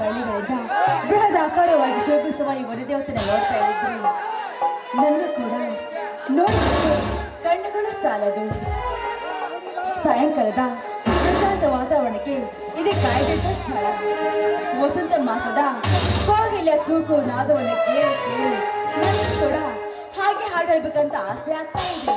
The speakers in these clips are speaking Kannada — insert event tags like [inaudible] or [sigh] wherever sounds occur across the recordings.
ಶೈಲಿಗಳಿಂದ ಬೃಹದ ಆಕಾರವಾಗಿ ಶೋಭಿಸುವ ಈ ವರದೇವತನ ನೋಡ್ತಾ ಇದ್ರು ನನಗೂ ಕೂಡ. ನೋಡಿ ಕಣ್ಣುಗಳು ಸಾಲದು. ಸಾಯಂಕಾಲದ ಪ್ರಶಾಂತ ವಾತಾವರಣಕ್ಕೆ ಇದೇ ಕಾಯ್ದಿಟ್ಟ ಸ್ಥಳ. ವಸಂತ ಮಾಸದ ಕೋಗಿಲೆ ಕೂಕು ನಾದವನ್ನು ಕೇಳಿ ಕೇಳಿ ಕೂಡ ಹಾಗೆ ಹಾಡಬೇಕಂತ ಆಸೆ ಆಗ್ತಾ ಇದೆ.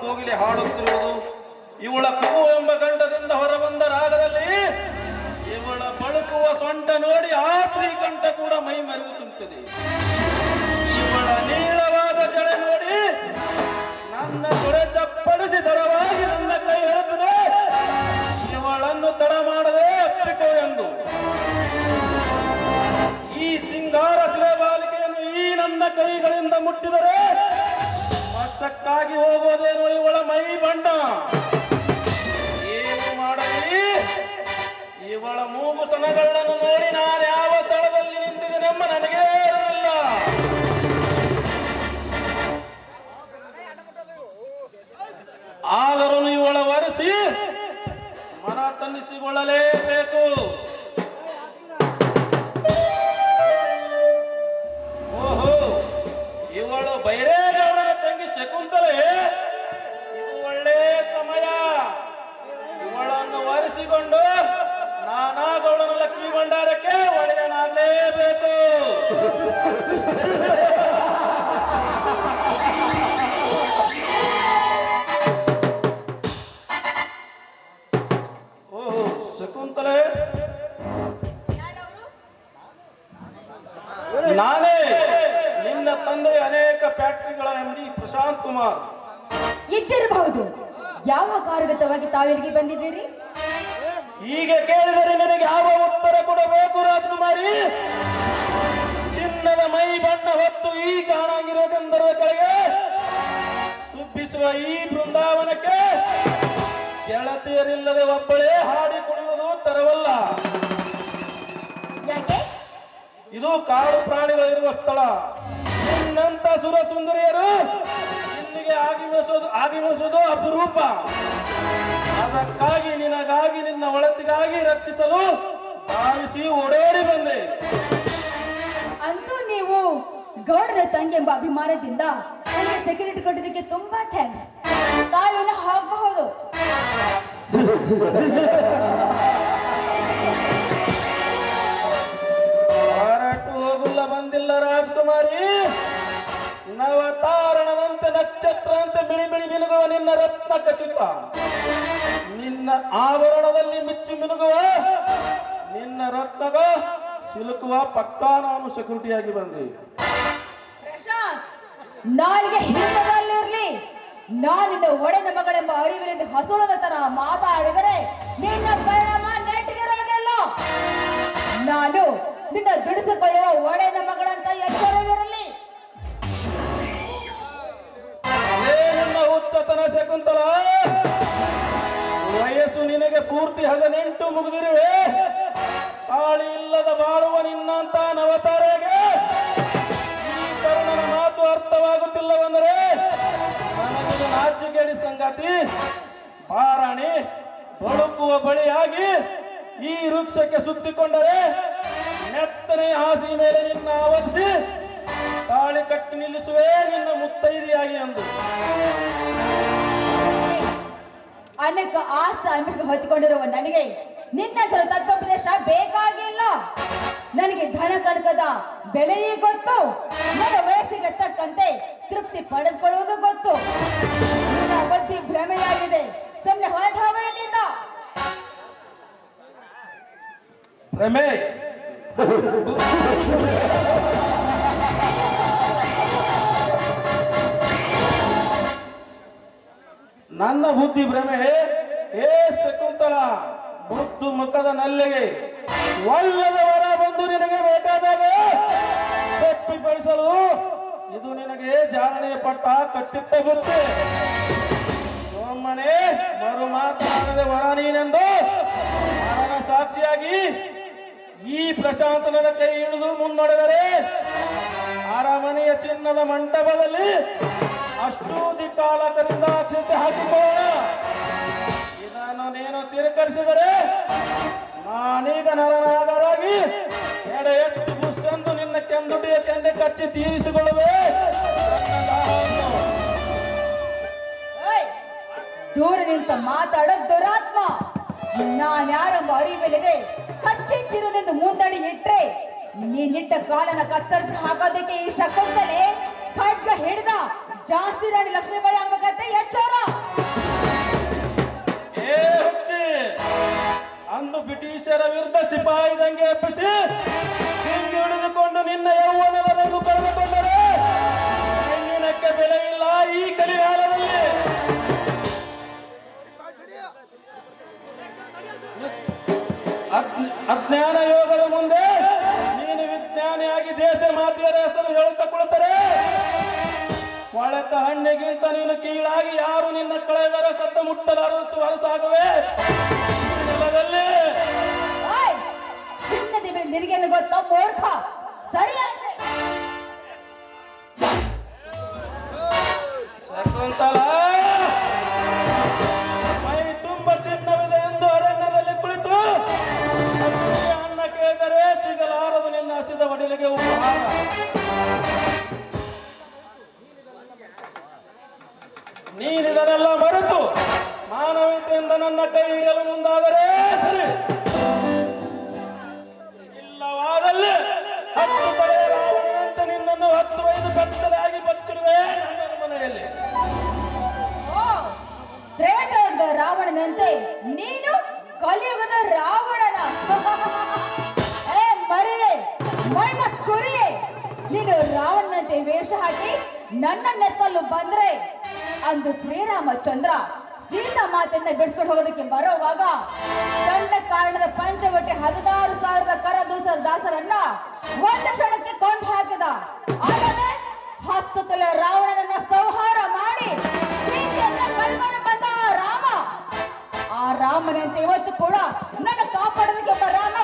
ಕೋಗಿಲೆ ಹಾಡುತ್ತಿರುವುದು ಇವಳ ಕೂ ಎಂಬ ಗಂಡದಿಂದ ಹೊರಬಂದ ರಾಗದಲ್ಲಿ ಇವಳ ಬಳುಕುವ ಸೊಂಟ ನೋಡಿ ಆ ಶ್ರೀಕಂಠ ಕೂಡ ಮೈ ಮರೆಯುತ್ತಿರುತ್ತದೆ. ಇವಳ ನೀಳವಾದ ಜಡೆ ನೋಡಿ ನನ್ನ ಕೊರೆ ಚಪ್ಪಡಿಸಿ ದರವಾಗಿ ನನ್ನ ಕೈ ಹೇಳುತ್ತದೆ ಇವಳನ್ನು ತಡ ಮಾಡದೆ ಅಪ್ಪಿಕೋ ಎಂದು. ಈ ಸಿಂಗಾರ ಶಿಲೆ ಬಾಲಿಕೆಯನ್ನು ಈ ನನ್ನ ಕೈಗಳಿಂದ ಮುಟ್ಟಿದರೆ ಮತ್ತಕ್ಕಾಗಿ ಹೋಗೋದೇನೋ ಇವಳ ಮೈ ಬಣ್ಣ ಏನು ಮಾಡಲಿ? ಇವಳ ಮೂಗು ಸ್ತನಗಳನ್ನು ನೋಡಿ ನಾನು ಯಾವ ಸ್ಥಳದಲ್ಲಿ ನಿಂತಿದ್ದೇನೆಂಬ ನನಗೇ ಹೀಗೆ ಕೇಳಿದರೆ ನಿನಗೆ ಯಾವ ಉತ್ತರ ಕೊಡಬೇಕು ರಾಜಕುಮಾರಿ? ಚಿನ್ನದ ಮೈ ಬಣ್ಣ ಹೊತ್ತು ಈ ಕಾಣಾಗಿರೋ ಗಂಧರ್ವ ಕಡೆಗೆ ಸುಬ್ಬಿಸುವ ಈ ಬೃಂದಾವನಕ್ಕೆ ಗೆಳತಿಯರಿಲ್ಲದೆ ಒಬ್ಬಳೇ ಹಾಡಿ ಕುಡಿಯುವುದು ತರವಲ್ಲ. ಇದು ಕಾಡು ಪ್ರಾಣಿಗಳಿರುವ ಸ್ಥಳ. ನಿನ್ನಂತ ಸುರ ಸುಂದರಿಯರು ಇಲ್ಲಿಗೆ ಆಗಮಿಸೋದು ಆಗಮಿಸೋದು ಅಪರೂಪ. ಅದಕ್ಕಾಗಿ ನಿನಗಾಗಿ ನಿನ್ನ ಒಳತಿಗಾಗಿ ರಕ್ಷಿಸಲು ಭಾವಿಸಿ ಓಡೋಡಿ ಬಂದೆ. ಅಂತೂ ನೀವು ಗೌಡರ ತಂಗಿ ಎಂಬ ಅಭಿಮಾನದಿಂದ ನನಗೆ ಸೆಕ್ಯೂರಿಟಿ ಕೊಟ್ಟಿದ್ದಕ್ಕೆ ತುಂಬಾ ಥ್ಯಾಂಕ್ಸ್ ತಾಯಿಯನ್ನು ಹಾಕಬಹುದು. ಹೋಗುಲ್ಲ ಬಂದಿಲ್ಲ ರಾಜಕುಮಾರಿ. ನವತಾರಣದಂತೆ ನಕ್ಷತ್ರ ಅಂತ ಬಿಳಿ ಬಿಳಿ ಮಿನುಗುವ ನಿನ್ನ ರತ್ನ ಖಚಿತ ನಿನ್ನ ಆವರಣದಲ್ಲಿ ಮಿಚ್ಚು ಮಿನುಗುವ ನಿನ್ನ ರತ್ನಗ ಸಿಲುಕುವ ಪಕ್ಕಾ ನಾನು ಸೆಕ್ಯೂರಿಟಿಯಾಗಿ ಬಂದೆ. ನಾಳಿಗೆ ನಾಳೆಗೆ ನಾನಿನ ಒಡೆದ ಮಗಳೆಂಬ ಅರಿವಿನಿಂದ ಹಸುಳದ ತರ ಮಾತಾಡಿದರೆ ನಿನ್ನ ಪರಿಣಾಮ ನೆಟ್ಟಿಗಿರೋದಿಲ್ಲ ನಾನು ನಿನ್ನ ದುಡಿಸಿಕೊಳ್ಳುವ ಒಡೆದ ಮಗಳಂತ ಎಚ್ಚರವಿರಲಿ. ಶಕುಂತಲ ವಯಸ್ಸು ನಿನಗೆ ಪೂರ್ತಿ ಹದ ಹದಿನೆಂಟು ಮುಗಿದಿರುವೆ. ತಾಳಿ ಇಲ್ಲದ ಬಾಳುವ ನಿನ್ನಂತ ನವತಾರೆಗೆ ಈ ತರುಣನ ಮಾತು ಅರ್ಥವಾಗುತ್ತಿಲ್ಲವೆಂದರೆ ನನಗಿದು ನಾಚಿಕೆಡಿ ಸಂಗಾತಿ ಪಾರಾಣಿ ಬಳುಕುವ ಬಳಿಯಾಗಿ ಈ ವೃಕ್ಷಕ್ಕೆ ಸುತ್ತಿಕೊಂಡರೆ ನೆತ್ತನೆ ಹಾಸಿ ಮೇಲೆ ನಿನ್ನ ಆವರಿಸಿ ತಾಳಿ ಕಟ್ಟಿ ನಿಲ್ಲಿಸುವೆ ನಿನ್ನ ಮುತ್ತೈದಿಯಾಗಿ ಅಂದು. ಅನೇಕ ಆಸ್ತ ಅಮೆರಿಕ ಹೊತ್ತುಕೊಂಡಿರುವ ನನಗೆ ನಿನ್ನಂತರ ತತ್ವೋಪದೇಶ ಬೇಕಾಗಿಲ್ಲ. ನನಗೆ ಧನ ಕನಕದ ಬೆಲೆಯೇ ಗೊತ್ತು. ನನ್ನ ವಯಸ್ಸಿಗೆ ತಕ್ಕಂತೆ ತೃಪ್ತಿ ಪಡೆದುಕೊಳ್ಳುವುದು ಗೊತ್ತು. ನನ್ನ ಬುದ್ಧಿ ಭ್ರಮೆಯಾಗಿದೆ. ಸುಮ್ಮನೆ ಹೊರಟು ಹೋಗು ನನ್ನ ಬುದ್ಧಿ ಭ್ರಮೆ ಏ ಶಕುಂತಲ, ಮುದ್ದು ಮುಖದ ನಲ್ಲಿಗೆ, ಒಲ್ಲದ ವರ ಬಂದು ನಿನಗೆ ಬೇಕಾದಾಗ ತಪ್ಪಿಪಡಿಸಲು ಇದು ನಿನಗೆ ಜಾರಣೆಯ ಪಟ್ಟ ಕಟ್ಟಿಟ್ಟ ಗೊತ್ತು ಸೋಮನೆ ಮರು ಮಾತನಾಡದೆ ವರ ನೀನೆಂದು ವರನ ಸಾಕ್ಷಿಯಾಗಿ ಈ ಪ್ರಶಾಂತನದ ಕೈ ಹಿಡಿದು ಮುನ್ನಡೆದರೆ ಅರಮನೆಯ ಚಿನ್ನದ ಮಂಟಪದಲ್ಲಿ ಅಷ್ಟೂ ದಿಕ್ಕಾಲಕರಿಂದ ಚಿಂತೆ ಹಾಕಿಕೊಳ್ಳೋಣ ಇದನ್ನು ನೀನು ತಿರಕರಿಸಿದರೆ ನಾನೀಗ ನರನಾಗರಾಗಿ ಎಡೆ ಎತ್ತು ಬುಸ್ತಂದು ನಿನ್ನ ಕೆಂದುಡಿಯ ಕೆಂಡೆ ಕಚ್ಚಿ ತೀರಿಸಿಕೊಳ್ಳುವೆ! ದೂರ ನಿಂತ ಮಾತಾಡೋ ದುರಾತ್ಮ ನಾನ್ಯಾರೆಂಬ ಅರಿವಿಲ್ಲದೆ ಕಚ್ಚಿತ್ತಿರುನೆಂದು ಮುಂದಡಿ ಇಟ್ರೆ ನೀನಿಟ್ಟ ಕಾಲನ ಕತ್ತರಿಸಿ ಹಾಕೋದಕ್ಕೆ ಈ ಶಕುಂತಲೆ ಖಡ್ಗ ಹಿಡ್ದ ಜಾಸ್ತಿ ರಾಣಿ ಲಕ್ಷ್ಮೀಬಾಯಿ ಆಗ್ಬೇಕಂತೆ ಹೆಚ್ಚಾರ ಅಂದು ಬ್ರಿಟಿಷರ ವಿರುದ್ಧ ಸಿಪಾಯಿ ದಂಗೆ ಎಬ್ಬಿಸಿ ಹಿಂಗೆ ಹಿಡಿದುಕೊಂಡು ನಿನ್ನ ಯೌವನದ ರಂಗು ಪಡೆದುಕೊಂಡರೆ ಹೆಣ್ಣಿನಕ್ಕೆ ಬೆಲೆ ಇಲ್ಲ ಈ ಕಲಿಗಾಲದಲ್ಲಿ ಅಜ್ಞ- ಅಜ್ಞಾನ ಯೋಗದ ಮುಂದೆ ನೀನು ವಿಜ್ಞಾನಿಯಾಗಿ ದೇಶ ಮಾತೆಯರ ಹೆಸರು ಹೇಳುತ್ತಾ ಕುಳಿತರೆ. ಕೊಳೆತ ಹಣ್ಣಿಗಿಂತ ನೀನು ಕೀಳಾಗಿ ಯಾರು ನಿನ್ನ ಕಳೆದರೆ ಸತ್ತ ಮುಟ್ಟಲಾರದಷ್ಟು ಹೊರಸಾಗುವೆ ನೆಲದಲ್ಲಿ! ಚಿನ್ನದ ಮೇಲೆ ನಿನಗೇನು ಗೊತ್ತ ಮೂರ್ಖ ಸರಿಯಾಗಿ ಶಕುಂತಲ. ಮೈ ತುಂಬ ಚಿನ್ನವಿದೆ ಎಂದು ಅರಣ್ಯದಲ್ಲಿ ಕುಳಿತು ಅನ್ನ ಕೇಳಿದರೆ ಸಿಗಲಾರದು ನಿನ್ನ ಹಸಿದ ಒಡಿಲಿಗೆ ಉಪಹಾರ. ನೀನಿದನ್ನೆಲ್ಲ ಮರೆತು ಮಾನವೀಯತೆಯಿಂದ ನನ್ನ ಕೈ ಹಿಡಿಯಲು ಮುಂದಾದರೆ ಸರಿ. ಇಲ್ಲವಾದಲ್ಲಿ ಹತ್ತು ಪಡೆಯಲಾಗದಂತೆ ನಿನ್ನನ್ನು ಹತ್ತು ಐದು ಕತ್ತಲಾಗಿ ಬಚ್ಚಿರುವೆ ನನ್ನ ಮನೆಯಲ್ಲಿ. ರಾವಣನಂತೆ ನೀನು ಕಲಿಯುಗದ ರಾವಣನ. [laughs] ಏ, ಮರಿಯೇ, ಮಣ್ಣ ಕುರಿಯೇ, ನೀನು ರಾವಣನಂತೆ ವೇಷ ಹಾಕಿ ನನ್ನ ನೆತ್ತಲು ಬಂದ್ರೆ ಅಂದು ಶ್ರೀರಾಮಚಂದ್ರ ಸೀತಾ ಮಾತೆಯನ್ನ ಬಿಡಿಸ್ಕೊಂಡು ಹೋಗೋದಕ್ಕೆ ಬರೋವಾಗ ದಂಡ ಕಾರಣದ ಪಂಚವಟಿ ಹದಿನಾರು ಸಾವಿರದ ಕರದೂಸರ ದಾಸರನ್ನ ಒಂದು ಕ್ಷಣಕ್ಕೆ ಕೊಂದು ಹಾಕಿದ. ಅಲ್ಲದೆ ಹತ್ತು ತಲೆ ರಾವಣನನ್ನ ಸಂಹಾರ ಮಾಡಿ ರಾಮ. ಆ ರಾಮನಂತೆ ಇವತ್ತು ಕೂಡ ನನ್ನ ಕಾಪಾಡೋದಕ್ಕೆ ಒಬ್ಬ ರಾಮ.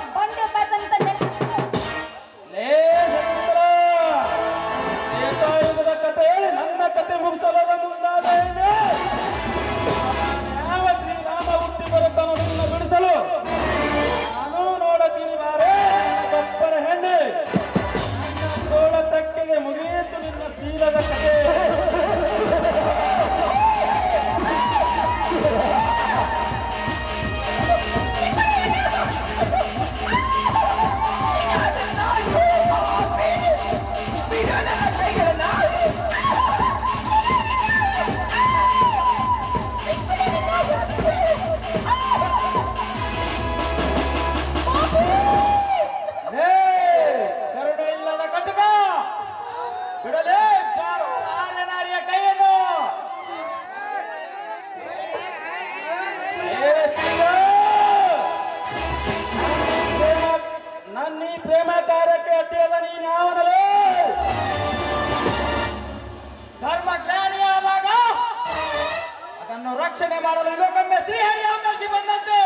ಬಿಡಲೇ ಕೈಯನ್ನು. ನನ್ನ ಈ ಪ್ರೇಮ ಕಾರ್ಯಕ್ಕೆ ಅಡ್ಡಿಯದ ನೀನಾವನಲೇ ಧರ್ಮ ಅದನ್ನು ರಕ್ಷಣೆ ಮಾಡಲು ಯುವಕಮ್ಮೆ ಶ್ರೀಹರಿ ಅವಕಾಶ ಬಂದಂತೆ.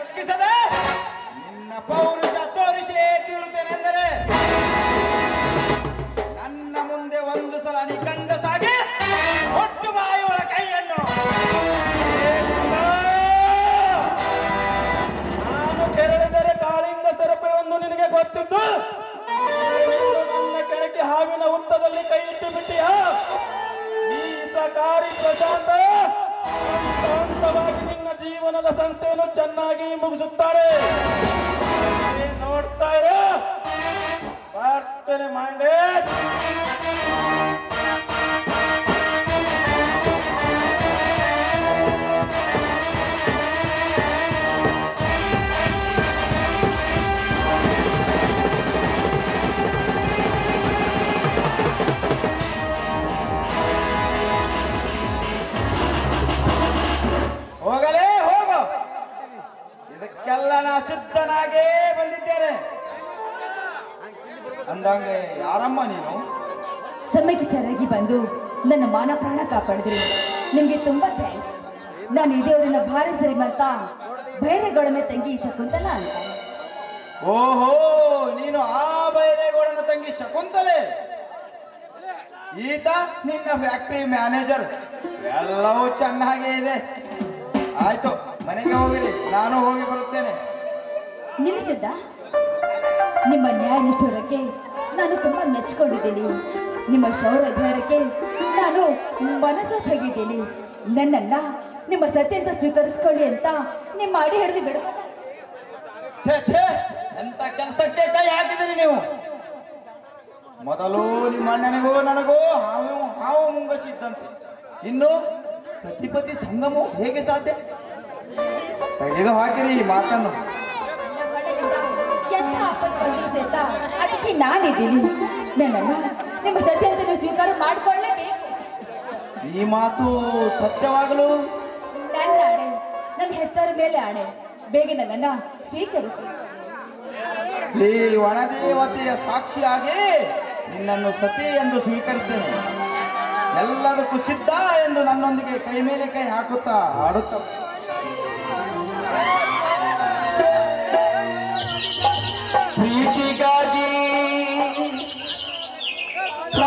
ಲೆಕ್ಕಿಸದೆ ನಿನ್ನ ಪೌರುಷ ತೋರಿಸೇ ತೀರುತ್ತೇನೆಂದರೆ ನನ್ನ ಮುಂದೆ ಒಂದು ಸಲ ನೀ ಕಂಡ ಸಾಗೆ ಒಟ್ಟು ಬಾಯಿಯೊಳ ಕೈಯನ್ನು! ನಾನು ಕೆರಳಿದರೆ ಕಾಳಿಂಗ ಸರಪೆಯೊಂದು ನಿನಗೆ ಗೊತ್ತಿದ್ದು? ನೀನು ನನ್ನ ಕೆಳಗೆ ಹಾವಿನ ಹುತ್ತದಲ್ಲಿ ಕೈ ಇಟ್ಟು ಬಿಟ್ಟಿಯ? ಈ ಸಕಾರಿ ಪ್ರಶಾಂತ! ಜೀವನದ ಸಂತೆಯನ್ನು ಚೆನ್ನಾಗಿ ಮುಗಿಸುತ್ತಾರೆ. ನೋಡ್ತಾ ಇರೋ. ಪ್ರಾರ್ಥನೆ ಮಾಡೇ. ನನ್ನ ಮಾನ ಪ್ರಾಣ ಕಾಪಾಡಿದ್ರಿ. ನಿಮ್ಗೆ ತುಂಬಾ ಥ್ಯಾಂಕ್ಸ್ ನಾನು ಇದೇ ಊರಿನ ಭಾರಿ ಶ್ರೀಮಂತ ಬೈರೇಗೌಡನ ತಂಗಿ ಶಕುಂತಲ ಅಂತ. ಓಹೋ ನೀನು ಆ ಬೈರೇಗೌಡನ ತಂಗಿ ಶಕುಂತಲೆ. ಈತ ನಿನ್ನ ಫ್ಯಾಕ್ಟರಿ ಮ್ಯಾನೇಜರ್ ಎಲ್ಲವೂ ಚೆನ್ನಾಗೇ ಇದೆ. ಆಯ್ತು ಮನೆಗೆ ಹೋಗಿರಿ. ನಾನು ಹೋಗಿ ಬರುತ್ತೇನೆ. ನಿಲ್ಲಿಸಿದ್ದ? ನಿಮ್ಮ ನ್ಯಾಯ ನಿಷ್ಠುರಕ್ಕೆ ನಾನು ತುಂಬಾ ಮೆಚ್ಕೊಂಡಿದ್ದೀನಿ. ನಿಮ್ಮ ಶೌರ್ಯ ಧೈರ್ಯಕ್ಕೆ ನಾನು ಮನಸ್ಸು ತೆಗಿದ್ದೀನಿ ನನ್ನನ್ನ ನಿಮ್ಮ ಸತ್ಯ ಅಂತ ಸ್ವೀಕರಿಸ್ಕೊಳ್ಳಿ ಅಂತ ನಿಮ್ಮ ಅಡಿ ಹಿಡಿದು ಬಿಡ ಛೇ ಛೇ ಎಂತ ಕೆಲಸಕ್ಕೆ ಕೈ ಹಾಕಿದಿರಿ ನೀವು? ಮೊದಲು ನಿಮ್ಮ ಅಣ್ಣನಿಗೂ ನನಗೂ ಹಾವು ಹಾವು ಮುಂಗಸಿದ್ದಂತೆ. ಇನ್ನು ಸತಿಪತಿ ಸಂಗಮವು ಹೇಗೆ ಸಾಧ್ಯ? ತೆಗೆದು ಹಾಕಿರಿ ಈ ಮಾತನ್ನು. ಅದಕ್ಕೆ ನಾನಿದ್ದೀನಿ. ನನ್ನನ್ನ ನಿಮ್ಮ ಸತ್ಯ ಅಂತ ನೀವು ಸ್ವೀಕಾರ ಮಾಡ್ಕೊಳ್ಳೇಬೇಕು ಈ ಮಾತು ಸತ್ಯವಾಗಲು? ನನ್ನ ಆಣೆ ನನ್ನ ಹೆತ್ತರ ಮೇಲೆ ಆಣೆ ಬೇಗ ನನ್ನ ಸ್ವೀಕರಿಸಿ. ಈ ಒಣದೇವತೆಯ ಸಾಕ್ಷಿಯಾಗಿ ನಿನ್ನನ್ನು ಸತಿ ಎಂದು ಸ್ವೀಕರಿಸ್ತೇನೆ ಎಲ್ಲದಕ್ಕೂ ಸಿದ್ಧ ಎಂದು ನನ್ನೊಂದಿಗೆ ಕೈ ಮೇಲೆ ಕೈ ಹಾಕುತ್ತಾ ಆಡುತ್ತ